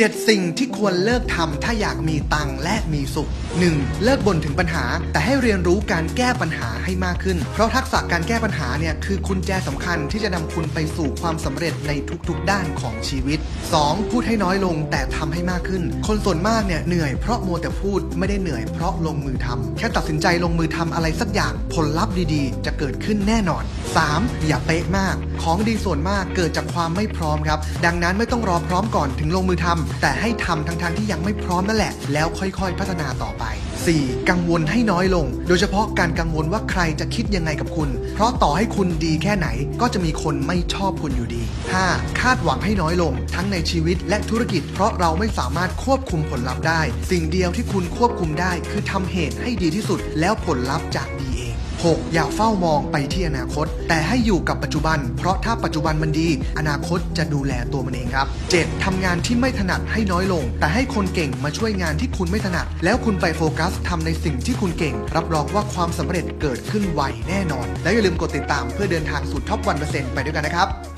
7 สิ่งที่ควรเลิกทำถ้าอยากมีตังค์และมีสุข 1. เลิกบ่นถึงปัญหา แต่ให้เรียนรู้การแก้ปัญหาให้มากขึ้น เพราะทักษะการแก้ปัญหาเนี่ยคือกุญแจสำคัญที่จะนำคุณไปสู่ความสำเร็จในทุกๆด้านของชีวิต 2. พูดให้น้อยลงแต่ทำให้มากขึ้น คนส่วนมากเนี่ยเหนื่อยเพราะมัวแต่พูดไม่ได้เหนื่อยเพราะลงมือทำแค่ตัดสินใจลงมือทำอะไรสักอย่างผลลัพธ์ดีๆ จะเกิดขึ้นแน่นอน 3. อย่าเป๊ะมาก ของดีส่วนมากเกิดจากความไม่พร้อมครับ ดังนั้นไม่ต้องรอพร้อมก่อนถึงลงมือทำแต่ให้ทำทั้งๆที่ยังไม่พร้อมนั่นแหละ แล้วค่อยๆ พัฒนาต่อไป 4. กังวลให้น้อยลง โดยเฉพาะการกังวลว่าใครจะคิดยังไงกับคุณ เพราะต่อให้คุณดีแค่ไหนก็จะมีคนไม่ชอบคุณอยู่ดี 5. คาดหวังให้น้อยลง ทั้งในชีวิตและธุรกิจ เพราะเราไม่สามารถควบคุมผลลัพธ์ได้ สิ่งเดียวที่คุณควบคุมได้ คือทำเหตุให้ดีที่สุด แล้วผลลัพธ์จะดี 6. อย่าเฝ้ามองไปที่อนาคต แต่ให้อยู่กับปัจจุบัน เพราะถ้าปัจจุบันมันดี อนาคตจะดูแลตัวมันเองครับ 7. ทำงานที่ไม่ถนัดให้น้อยลง แต่ให้คนเก่งมาช่วยงานที่คุณไม่ถนัด แล้วคุณไปโฟกัสทำในสิ่งที่คุณเก่ง รับรองว่าความสำเร็จเกิดขึ้นไวแน่นอน แล้วอย่าลืมกดติดตามเพื่อเดินทางสู่ท็อปวันเปอร์เซ็นต์ไปด้วยกันนะครับ